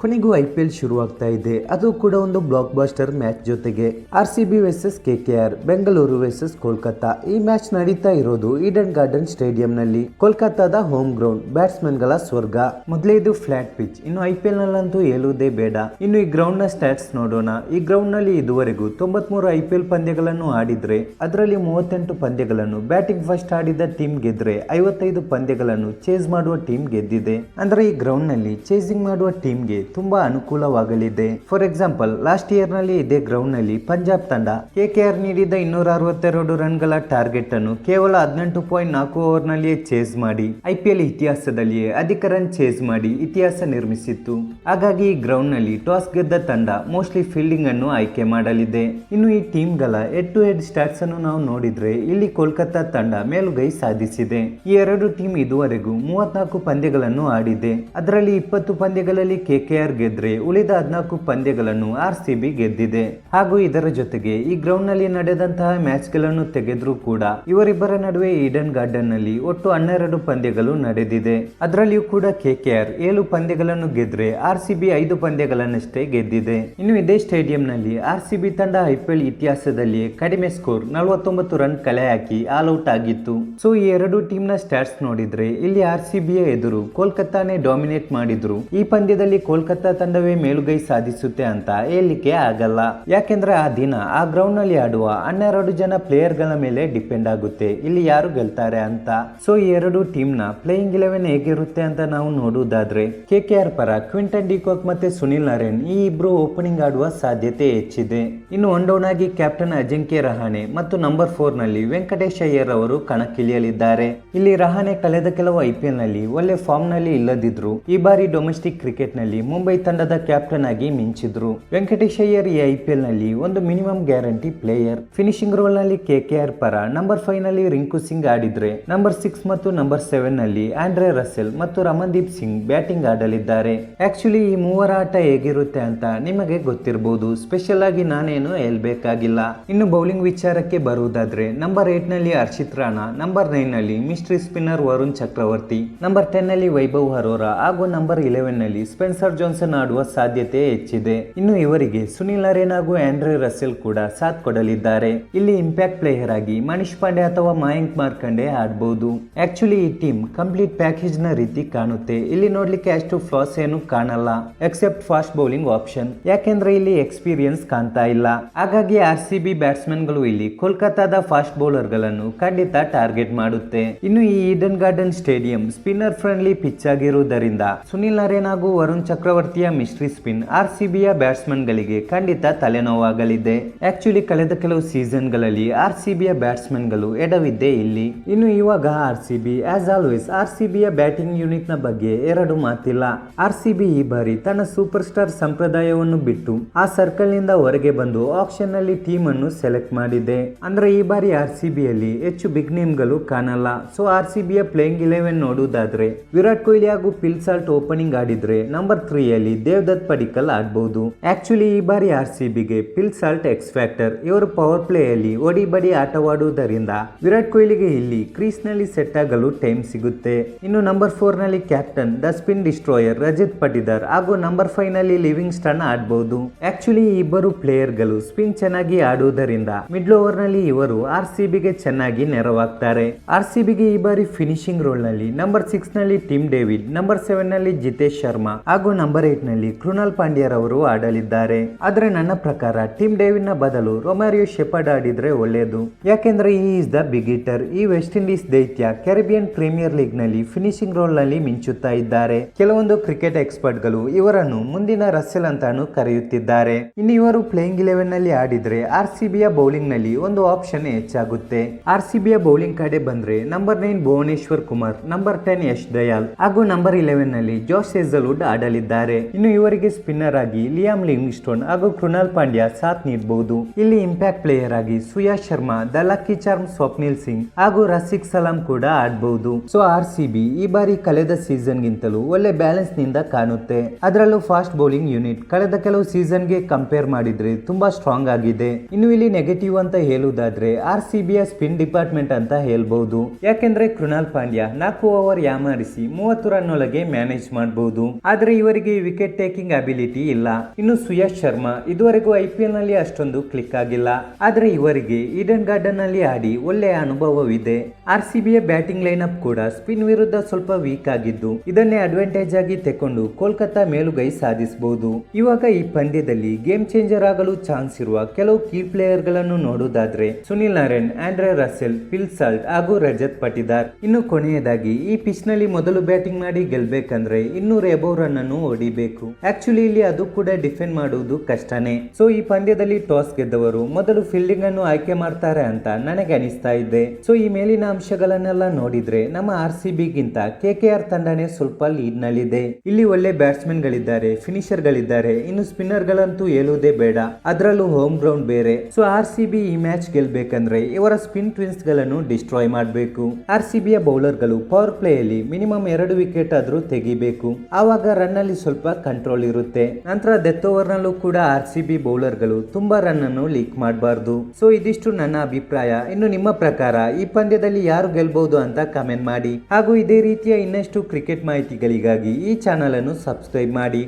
ಕೊನೆಗೂ I P L ಶುರುವಾಗ್ತಾ ಇದೆ. ಅದು ಕೂಡ ಒಂದು ಬ್ಲಾಕ್ ಬಾಸ್ಟರ್ ಮ್ಯಾಚ್ ಜೊತೆಗೆ. R C B versus K K R, Bengaluru versus Kolkata. ಈ ಮ್ಯಾಚ್ ನಡೀತಾ ಇರೋದು ಈಡನ್ ಗಾರ್ಡನ್ ಸ್ಟೇಡಿಯಂ ನಲ್ಲಿ ಕೋಲ್ಕತ್ತಾದ ಹೋಮ್ ಗ್ರೌಂಡ್ ಬ್ಯಾಟ್ಸ್ಮನ್ಗಳ ಸ್ವರ್ಗ. ಮೊದಲೇ ಇದು ಫ್ಲಾಟ್ ಪಿಚ್ ಇನ್ನು ಐ ಪಿ ಎಲ್ ನಲ್ಲಂತೂ ಹೇಳುವುದೇ ಬೇಡ. ಇನ್ನು ಈ ಗ್ರೌಂಡ್ನ ಸ್ಟ್ಯಾಟ್ಸ್ ನೋಡೋಣ. ಈ ಗ್ರೌಂಡ್ನಲ್ಲಿ ಇದುವರೆಗೂ ತೊಂಬತ್ಮೂರು ಐ ಪಿ ಎಲ್ ಪಂದ್ಯಗಳನ್ನು ಆಡಿದ್ರೆ, ಅದರಲ್ಲಿ ಮೂವತ್ತೆಂಟು ಪಂದ್ಯಗಳನ್ನು ಬ್ಯಾಟಿಂಗ್ ಫಸ್ಟ್ ಆಡಿದ ಟೀಮ್ ಗೆದ್ರೆ, ಐವತ್ತೈದು ಪಂದ್ಯಗಳನ್ನು ಚೇಸ್ ಮಾಡುವ ಟೀಮ್ ಗೆದ್ದಿದೆ. ಅಂದ್ರೆ ಈ ಗ್ರೌಂಡ್ನಲ್ಲಿ ಚೇಸಿಂಗ್ ಮಾಡುವ ಟೀಮ್ಗೆ ತುಂಬಾ ಅನುಕೂಲವಾಗಲಿದೆ. ಫಾರ್ ಎಕ್ಸಾಂಪಲ್ ಲಾಸ್ಟ್ ಇಯರ್ನಲ್ಲಿ ಇದೇ ಗ್ರೌಂಡ್ನಲ್ಲಿ ಪಂಜಾಬ್ ತಂಡ ಕೆಕೆಆರ್ ನೀಡಿದ ಇನ್ನೂರ ಅರವತ್ತೆರಡು ರನ್ಗಳ ಟಾರ್ಗೆಟ್ ಅನ್ನು ಕೇವಲ ಹದಿನೆಂಟು ಪಾಯಿಂಟ್ ನಾಲ್ಕು ಓವರ್ ನಲ್ಲಿಯೇ ಚೇಸ್ ಮಾಡಿ ಐಪಿಎಲ್ ಇತಿಹಾಸದಲ್ಲಿಯೇ ಅಧಿಕ ರನ್ ಚೇಸ್ ಮಾಡಿ ಇತಿಹಾಸ ನಿರ್ಮಿಸಿತ್ತು. ಹಾಗಾಗಿ ಈ ಗ್ರೌಂಡ್ನಲ್ಲಿ ಟಾಸ್ ಗೆದ್ದ ತಂಡ ಮೋಸ್ಟ್ಲಿ ಫೀಲ್ಡಿಂಗ್ ಅನ್ನು ಆಯ್ಕೆ ಮಾಡಲಿದೆ. ಇನ್ನು ಈ ಟೀಮ್ಗಳ ಹೆಡ್ ಟು ಹೆಡ್ ಸ್ಟಾಟ್ಸ್ ಅನ್ನು ನಾವು ನೋಡಿದ್ರೆ ಇಲ್ಲಿ ಕೋಲ್ಕತ್ತಾ ತಂಡ ಮೇಲುಗೈ ಸಾಧಿಸಿದೆ. ಈ ಎರಡು ಟೀಮ್ ಇದುವರೆಗೂ ಮೂವತ್ನಾಲ್ಕು ಪಂದ್ಯಗಳನ್ನು ಆಡಿದೆ. ಅದರಲ್ಲಿ ಇಪ್ಪತ್ತು ಪಂದ್ಯಗಳಲ್ಲಿ ಕೆಕೆಆರ್ ಗೆದ್ರೆ ಉಳಿದ ಹದಿನಾಲ್ಕು ಪಂದ್ಯಗಳನ್ನು ಆರ್ ಸಿ ಗೆದ್ದಿದೆ. ಹಾಗೂ ಇದರ ಜೊತೆಗೆ ಈ ಗ್ರೌಂಡ್ನಲ್ಲಿ ನಡೆದಂತಹ ಮ್ಯಾಚ್ಗಳನ್ನು ತೆಗೆದ್ರೂ ಕೂಡ ಇವರಿಬ್ಬರ ನಡುವೆ ಈಡನ್ ಗಾರ್ಡನ್ನಲ್ಲಿ ಒಟ್ಟು ಹನ್ನೆರಡು ಪಂದ್ಯಗಳು ನಡೆದಿದೆ. ಅದರಲ್ಲಿಯೂ ಕೂಡ ಕೆಕೆಆರ್ ಏಳು ಪಂದ್ಯಗಳನ್ನು ಗೆದ್ರೆ ಆರ್ ಸಿ ಬಿ ಐದು ಪಂದ್ಯಗಳನ್ನಷ್ಟೇ ಗೆದ್ದಿದೆ. ಇನ್ನು ಇದೇ ಸ್ಟೇಡಿಯಂ ನಲ್ಲಿ ಆರ್ ಸಿ ಬಿ ತಂಡ ಐಪಿಎಲ್ ಇತಿಹಾಸದಲ್ಲಿ ಕಡಿಮೆ ಸ್ಕೋರ್ ನಲವತ್ತೊಂಬತ್ತು ರನ್ ಕಲೆ ಹಾಕಿ ಆಲ್ ಔಟ್ ಆಗಿತ್ತು. ಸೊ ಈ ಎರಡು ಟೀಮ್ನ ಸ್ಟಾಟ್ಸ್ ನೋಡಿದ್ರೆ ಇಲ್ಲಿ ಆರ್ ಸಿ ಬಿ ಎದುರು ಕೋಲ್ಕತ್ತಾನೆ ಡಾಮಿನೇಟ್ ಮಾಡಿದ್ರು. ಈ ಪಂದ್ಯದಲ್ಲಿ ಕೋಲ್ಕತ್ತಾ ತಂಡವೇ ಮೇಲುಗೈ ಸಾಧಿಸುತ್ತೆ ಅಂತ ಹೇಳಲಿಕ್ಕೆ ಆಗಲ್ಲ. ಯಾಕೆಂದ್ರೆ ಆ ದಿನ ಆ ಗ್ರೌಂಡ್ನಲ್ಲಿ ಆಡುವ ಹನ್ನೆರಡು ಜನ ಪ್ಲೇಯರ್ಗಳ ಮೇಲೆ ಡಿಪೆಂಡ್ ಆಗುತ್ತೆ. ಇಲ್ಲಿ ಯಾರು ಗೆಲ್ತಾರೆ ಅಂತ. ಸೊ ಈ ಎರಡು ಟೀಮ್ನ ಪ್ಲೇಯಿಂಗ್ ಇಲೆವೆನ್ ಹೇಗಿರುತ್ತೆ ಅಂತ ನಾವು ನೋಡುವುದಾದ್ರೆ ಕೆ ಕೆ ಆರ್ ಪರ ಕ್ವಿಂಟನ್ ಡಿಕೋಕ್ ಮತ್ತೆ ಸುನಿಲ್ ನಾರಾಯಣ್ ಈ ಇಬ್ರು ಓಪನಿಂಗ್ ಆಡುವ ಸಾಧ್ಯತೆ ಹೆಚ್ಚಿದೆ. ಇನ್ನು ಒನ್ ಡೌನ್ ಆಗಿ ಕ್ಯಾಪ್ಟನ್ ಅಜಿಂಕ್ಯ ರಹಾನೆ ಮತ್ತು ನಂಬರ್ ಫೋರ್ನಲ್ಲಿ ವೆಂಕಟೇಶ್ ಅಯ್ಯರ್ ಅವರು ಕಣಕ್ಕಿಳಿಯಲಿದ್ದಾರೆ. ಇಲ್ಲಿ ರಹಾನೆ ಕಳೆದ ಕೆಲವು ಐಪಿಎಲ್ನಲ್ಲಿ ಒಳ್ಳೆ ಫಾರ್ಮ್ನಲ್ಲಿ ಇಲ್ಲದಿದ್ರು. ಈ ಬಾರಿ ಡೊಮೆಸ್ಟಿಕ್ ಕ್ರಿಕೆಟ್ನಲ್ಲಿ ಮುಂಬೈ ತಂಡದ ಕ್ಯಾಪ್ಟನ್ ಆಗಿ ಮಿಂಚಿದ್ರು. ವೆಂಕಟೇಶ್ ಅಯ್ಯರ್ ಈ ಐಪಿಎಲ್ನಲ್ಲಿ ಒಂದು ಮಿನಿಮಮ್ ಗ್ಯಾರಂಟಿ ಪ್ಲೇಯರ್. ಫಿನಿಶಿಂಗ್ ರೋಲ್ನಲ್ಲಿ ಕೆಕೆಆರ್ ಪರ ನಂಬರ್ ಫೈವ್ನಲ್ಲಿ ರಿಂಕು ಸಿಂಗ್ ಆಡಿದ್ರೆ, ನಂಬರ್ ಸಿಕ್ಸ್ ಮತ್ತು ನಂಬರ್ ಸೆವೆನ್ನಲ್ಲಿ ಆಂಡ್ರೆ ರಸೆಲ್ ಮತ್ತು ರಮನ್ದೀಪ್ ಸಿಂಗ್ ಬ್ಯಾಟಿಂಗ್ ಆಡಲಿದ್ದಾರೆ. ಆಕ್ಚುಲಿ ಈ ಮೂವರ ಆಟ ಹೇಗಿರುತ್ತೆ ಅಂತ ನಿಮಗೆ ಗೊತ್ತಿರಬಹುದು ಸ್ಪೆಷಲ್ ಆಗಿ ನಾನೇನು ಹೇಳ್ಬೇಕಾಗಿಲ್ಲ. ಇನ್ನು ಬೌಲಿಂಗ್ ವಿಚಾರಕ್ಕೆ ಬರುವುದಾದ್ರೆ, ನಂಬರ್ ಏಟ್ನಲ್ಲಿ Harshit Rana, number ನೈನ್ನಲ್ಲಿ mystery spinner Varun Chakravarthy, number ಟೆನ್ನಲ್ಲಿ Vaibhav Arora ಹಾಗೂ ನಂಬರ್ ಇಲೆವೆನ್ನಲ್ಲಿ ಸ್ಪೆನ್ಸರ್ ಜಾನ್ಸನ್ ಆಡುವ ಸಾಧ್ಯತೆ ಹೆಚ್ಚಿದೆ. ಇನ್ನು ಇವರಿಗೆ ಸುನಿಲ್ ಅರೇನ್ ಹಾಗೂ ಆಂಡ್ರೆ ರಸೆಲ್ ಕೂಡ ಸಾಥ್ ಕೊಡಲಿದ್ದಾರೆ. ಇಲ್ಲಿ ಇಂಪ್ಯಾಕ್ಟ್ ಪ್ಲೇಯರ್ ಆಗಿ ಮನೀಶ್ ಪಾಂಡೆ ಅಥವಾ ಮಯಾಂಕ್ ಮಾರ್ಕಂಡೆ ಆಡಬಹುದು ಆಕ್ಚುಲಿ ಈ ಟೀಮ್ ಕಂಪ್ಲೀಟ್ ಪ್ಯಾಕೇಜ್ನ ರೀತಿ ಕಾಣುತ್ತೆ. ಇಲ್ಲಿ ನೋಡ್ಲಿಕ್ಕೆ ಅಷ್ಟು ಫ್ಲಾಸ್ ಏನು ಕಾಣಲ್ಲ. Except fast bowling option. ಯಾಕೆಂದ್ರೆ ಇಲ್ಲಿ ಎಕ್ಸ್ಪೀರಿಯನ್ಸ್ ಕಾಣ್ತಾ ಇಲ್ಲ. ಹಾಗಾಗಿ ಆರ್ ಸಿ ಬಿ ಬ್ಯಾಟ್ಸ್ಮನ್ಗಳು ಇಲ್ಲಿ ಕೋಲ್ಕತ್ತಾದ ಫಾಸ್ಟ್ ಬೌಲರ್ಗಳನ್ನು ಖಂಡಿತ ಟಾರ್ಗೆಟ್ ಮಾಡುತ್ತೆ. ಇನ್ನು ಈ Eden Garden stadium spinner friendly pitch ಆಗಿರುವುದರಿಂದ ಸುನಿಲ್ ಅರೇನ್ ಹಾಗೂ ವರುಣ್ ಚಕ್ರವರ್ತಿಯ ಮಿಸ್ಟ್ರಿ ಸ್ಪಿನ್ ಆರ್ ಸಿ ಬಿಯ ಬ್ಯಾಟ್ಸ್ಮನ್ ಗಳಿಗೆ ಖಂಡಿತ ತಲೆನೋವಾಗಲಿದೆ. ಆಕ್ಚುಲಿ ಕಳೆದ ಕೆಲವು ಸೀಸನ್ಗಳಲ್ಲಿ ಆರ್ ಸಿ ಬಿಯ ಬ್ಯಾಟ್ಸ್ಮನ್ಗಳು ಎಡವಿದ್ದೇ ಇಲ್ಲಿ. ಇನ್ನು ಇವಾಗ R C B as always R C ಬಿಯ batting ಯೂನಿಟ್ನ ಬಗ್ಗೆ ಎರಡು ಮಾತಿಲ್ಲ. ಆರ್ ಸಿ ಬಿ ಈ ಬಾರಿ ತನ್ನ ಸೂಪರ್ ಸ್ಟಾರ್ ಸಂಪ್ರದಾಯವನ್ನು ಬಿಟ್ಟು ಆ ಸರ್ಕಲ್ನಿಂದ ಹೊರಗೆ ಬಂದು ಆಪ್ಷನ್ನಲ್ಲಿ ಟೀಮ್ ಅನ್ನು ಸೆಲೆಕ್ಟ್ ಮಾಡಿದೆ. ಅಂದ್ರೆ ಈ ಬಾರಿ ಆರ್ ಸಿ ಬಿಯಲ್ಲಿ ಹೆಚ್ಚು ಬಿಗ್ ನೇಮ್ಗಳು ಕಾಣಲ್ಲ. ಸೊ ಆರ್ ಸಿ ಬಿಯ ಪ್ಲೇಯಿಂಗ್ ಇಲೆವೆನ್ ನೋಡುವುದಾದ್ರೆ ವಿರಾಟ್ ಕೊಹ್ಲಿ ಹಾಗೂ ಪಿಲ್ಸಾಲ್ಟ್ ಓಪನಿಂಗ್ ಆಡಿದ್ರೆ ನಂಬರ್ ತ್ರೀ ಅಲ್ಲಿ ದೇವದತ್ ಪಡಿಕಲ್ ಆಡಬಹುದು ಆಕ್ಚುಲಿ ಈ ಬಾರಿ ಆರ್ ಸಿ ಬಿಗೆ ಪಿಲ್ ಸಾಲ್ಟ್ ಎಕ್ಸ್ ಫ್ಯಾಕ್ಟರ್ ಇವರು ಪವರ್ ಪ್ಲೇ ಅಲ್ಲಿ ಒಡಿ ಬಡಿ ಆಟವಾಡುವುದರಿಂದ ವಿರಾಟ್ ಕೊಹ್ಲಿಗೆ ಇಲ್ಲಿ ಕ್ರೀಸ್ನಲ್ಲಿ ಸೆಟ್ ಆಗಲು ಟೈಮ್ ಸಿಗುತ್ತೆ. ಇನ್ನು number ಫೋರ್ನಲ್ಲಿ captain the spin destroyer Rajat Patidar ಹಾಗೂ ನಂಬರ್ ಫೈವ್ನಲ್ಲಿ ಲಿವಿಂಗ್ ಸ್ಟನ್ ಆಡಬಹುದು ಆಕ್ಚುಲಿ ಇಬ್ಬರು ಪ್ಲೇಯರ್ಗಳು ಸ್ಪಿನ್ ಚೆನ್ನಾಗಿ ಆಡುವುದರಿಂದ ಮಿಡ್ಲ್ ಓವರ್ನಲ್ಲಿ ಇವರು ಆರ್ ಸಿ ಬಿಗೆ ಚೆನ್ನಾಗಿ ನೆರವಾಗ್ತಾರೆ. ಆರ್ ಸಿ ಬಿಗೆ ಈ ಬಾರಿ ಫಿನಿಶಿಂಗ್ ರೋಲ್ನಲ್ಲಿ ನಂಬರ್ ಸಿಕ್ಸ್ನಲ್ಲಿ ಟಿಮ್ ಡೇವಿಡ್ ನಂಬರ್ ಸೆವೆನ್ನಲ್ಲಿ ಜಿತೇಶ್ ಶರ್ಮಾ ಹಾಗೂ ನಂಬರ್ ಏಟ್ನಲ್ಲಿ ಕೃಣಾಲ್ ಪಾಂಡ್ಯರ್ ಅವರು ಆಡಲಿದ್ದಾರೆ. ಆದ್ರೆ ನನ್ನ ಪ್ರಕಾರ ಟಿಮ್ ಡೇವಿನ್ನ ಬದಲು ರೊಮಾರಿಯೋ ಶೆಪರ್ಡ್ ಆಡಿದ್ರೆ ಒಳ್ಳೆಯದು ಯಾಕೆಂದ್ರೆ ಈ ಇಸ್ ದ ಬಿಗ್ ಈ ವೆಸ್ಟ್ ಇಂಡೀಸ್ ದೈತ್ಯ ಕೆರಿಬಿಯನ್ ಪ್ರೀಮಿಯರ್ ಲೀಗ್ನಲ್ಲಿ ಫಿನಿಶಿಂಗ್ ರೋಲ್ನಲ್ಲಿ ಮಿಂಚುತ್ತಾ ಇದ್ದಾರೆ. ಕೆಲವೊಂದು ಕ್ರಿಕೆಟ್ ಎಕ್ಸ್ಪರ್ಟ್ಗಳು ಇವರನ್ನು ಮುಂದಿನ ರಸ್ಸೆಲ್ ಅಂತಾನು ಕರೆಯುತ್ತಿದ್ದಾರೆ. ಇನ್ನು ಇವರು ಪ್ಲೇಯಿಂಗ್ ಇಲೆವೆನ್ನಲ್ಲಿ ಆಡಿದ್ರೆ ಆರ್ ಸಿ ಬಿಯ ಬೌಲಿಂಗ್ನಲ್ಲಿ ಒಂದು ಆಪ್ಷನ್ ಹೆಚ್ಚಾಗುತ್ತೆ. ಆರ್ ಸಿ ಬಿಯ ಬೌಲಿಂಗ್ ಕಡೆ ಬಂದ್ರೆ number nine Bhuvneshwar Kumar number ten Yash Dayal ಹಾಗೂ ನಂಬರ್ ಇಲೆವೆನ್ನಲ್ಲಿ ಜೋಶ್ ಹೆಸಲ್ವುಡ್ ಆಡಲಿದ್ದಾರೆ. ಇನ್ನು ಇವರಿಗೆ ಸ್ಪಿನ್ನರ್ ಆಗಿ ಲಿಯಾಮ್ ಲಿಂಗ್ಸ್ಟೋನ್ ಹಾಗೂ ಕೃಣಾಲ್ ಪಾಂಡ್ಯ ಸಾಥ್ ನೀಡಬಹುದು ಇಲ್ಲಿ ಇಂಪ್ಯಾಕ್ಟ್ ಪ್ಲೇಯರ್ ಆಗಿ Suyash Sharma the lucky charm, Swapnil Singh ಹಾಗೂ ರಸಿಕ್ ಸಲಾಂ ಕೂಡ ಆಡಬಹುದು ಸೊ ಆರ್ ಸಿ ಬಿ ಈ ಬಾರಿ ಕಳೆದ ಸೀಸನ್ ಗಿಂತಲೂ ಒಳ್ಳೆ ಬ್ಯಾಲೆನ್ಸ್ನಿಂದ ಕಾಣುತ್ತೆ. ಅದರಲ್ಲೂ ಫಾಸ್ಟ್ ಬೌಲಿಂಗ್ ಯೂನಿಟ್ ಕಳೆದ ಕೆಲವು ಸೀಸನ್ಗೆ ಕಂಪೇರ್ ಮಾಡಿದ್ರೆ ತುಂಬಾ ಸ್ಟ್ರಾಂಗ್ ಆಗಿದೆ. ಇನ್ನು ಇಲ್ಲಿ ನೆಗೆಟಿವ್ ಅಂತ ಹೇಳುವುದಾದ್ರೆ ಆರ್ ಸಿ ಬಿಯ ಸ್ಪಿನ್ ಡಿಪಾರ್ಟ್ಮೆಂಟ್ ಅಂತ ಹೇಳ್ಬಹುದು ಯಾಕೆಂದ್ರೆ ಕೃಣಾಲ್ ಪಾಂಡ್ಯ ನಾಲ್ಕು ಓವರ್ ಯಾಮಾರಿಸಿ ಮೂವತ್ತು ರನ್ ಒಳಗೆ ಮ್ಯಾನೇಜ್ ಮಾಡಬಹುದು ಆದ್ರೆ ಇವರಿಗೆ ಇವರಿಗೆ ವಿಕೆಟ್ ಟೇಕಿಂಗ್ ಅಬಿಲಿಟಿ ಇಲ್ಲ. ಇನ್ನು ಸುಯಶ್ ಶರ್ಮಾ ಇದುವರೆಗೂ ಐ ನಲ್ಲಿ ಅಷ್ಟೊಂದು ಕ್ಲಿಕ್ ಆಗಿಲ್ಲ. ಆದ್ರೆ ಇವರಿಗೆ ಈಡನ್ ಗಾರ್ಡನ್ನಲ್ಲಿ ಆಡಿ ಒಳ್ಳೆಯ ಅನುಭವವಿದೆ. ಆರ್ ಸಿ ಬಿಯ ಬ್ಯಾಟಿಂಗ್ ಅಪ್ ಕೂಡ ಸ್ಪಿನ್ ವಿರುದ್ಧ ಸ್ವಲ್ಪ ವೀಕ್ ಆಗಿದ್ದು, ಇದನ್ನೇ ಅಡ್ವಾಂಟೇಜ್ ಆಗಿ ತೆಕೊಂಡು ಕೋಲ್ಕತ್ತಾ ಮೇಲುಗೈ ಸಾಧಿಸಬಹುದು ಇವಾಗ ಈ ಪಂದ್ಯದಲ್ಲಿ ಗೇಮ್ ಚೇಂಜರ್ ಆಗಲು ಚಾನ್ಸ್ ಇರುವ ಕೆಲವು ಕೀ ಪ್ಲೇಯರ್ಗಳನ್ನು ನೋಡುವುದಾದ್ರೆ Sunil Narayan, Andre Russell Phil Salt ಹಾಗೂ ರಜತ್ ಪಟಿದಾರ್. ಇನ್ನು ಕೊನೆಯದಾಗಿ ಈ ಪಿಚ್ನಲ್ಲಿ ಮೊದಲು ಬ್ಯಾಟಿಂಗ್ ಮಾಡಿ ಗೆಲ್ಬೇಕಂದ್ರೆ ಇನ್ನೂರ ಎಬೋ ರನ್ ಅನ್ನು ಹೊಡಿಬೇಕು. ಆಕ್ಚುಲಿ ಇಲ್ಲಿ ಅದು ಕೂಡ ಡಿಫೆಂಡ್ ಮಾಡುವುದು ಕಷ್ಟನೇ. ಸೊ ಈ ಪಂದ್ಯದಲ್ಲಿ ಟಾಸ್ ಗೆದ್ದವರು ಮೊದಲು ಫೀಲ್ಡಿಂಗ್ ಅನ್ನು ಆಯ್ಕೆ ಮಾಡ್ತಾರೆ ಅಂತ ನನಗೆ ಅನಿಸ್ತಾ ಇದೆ. ಸೊ ಈ ಮೇಲಿನ ಅಂಶಗಳನ್ನೆಲ್ಲ ನೋಡಿದ್ರೆ ನಮ್ಮ ಆರ್ ಸಿ ಗಿಂತ ಕೆ ಕೆ ಆರ್ ತಂಡನೇ ಸ್ವಲ್ಪ ಲೀಡ್ ನಲ್ಲಿದೆ ಇಲ್ಲಿ ಒಳ್ಳೆ ಬ್ಯಾಟ್ಸ್ಮನ್ ಗಳಿದ್ದಾರೆ ಫಿನಿಷರ್ ಗಳಿದ್ದಾರೆ. ಇನ್ನು ಸ್ಪಿನ್ನರ್ ಗಳಂತೂ ಹೇಳುವುದೇ ಬೇಡ. ಅದರಲ್ಲೂ ಹೋಮ್ ಗ್ರೌಂಡ್ ಬೇರೆ. ಸೊ ಆರ್ ಸಿ ಬಿ ಈ ಮ್ಯಾಚ್ ಗೆಲ್ಬೇಕಂದ್ರೆ ಇವರ ಸ್ಪಿನ್ ಟ್ವಿನ್ಸ್ಗಳನ್ನು ಡಿಸ್ಟ್ರಾಯ್ ಮಾಡಬೇಕು. ಆರ್ ಸಿ ಯ ಬೌಲರ್ಗಳು ಪವರ್ ಪ್ಲೇ ಅಲ್ಲಿ ಮಿನಿಮಮ್ ಎರಡು ವಿಕೆಟ್ ಆದ್ರೂ ತೆಗಿಬೇಕು. ಆವಾಗ ರನ್ ಅಲ್ಲಿ ಸ್ವಲ್ಪ ಕಂಟ್ರೋಲ್ ಇರುತ್ತೆ. ನಂತರ ಡೆತ್ ಓವರ್ ನಲ್ಲೂ ಕೂಡ ಆರ್ ಸಿ ಬಿ ಬೌಲರ್ಗಳು ತುಂಬಾ ರನ್ ಅನ್ನು ಲೀಕ್ ಮಾಡಬಾರ್ದು. ಸೊ ಇದಿಷ್ಟು ನನ್ನ ಅಭಿಪ್ರಾಯ. ಇನ್ನು ನಿಮ್ಮ ಪ್ರಕಾರ ಈ ಪಂದ್ಯದಲ್ಲಿ ಯಾರು ಗೆಲ್ಬಹುದು ಅಂತ ಕಮೆಂಟ್ ಮಾಡಿ. ಹಾಗೂ ಇದೇ ರೀತಿಯ ಇನ್ನಷ್ಟು ಕ್ರಿಕೆಟ್ ಮಾಹಿತಿಗಳಿಗಾಗಿ ಈ ಚಾನಲ್ ಅನ್ನು ಸಬ್ಸ್ಕ್ರೈಬ್ ಮಾಡಿ.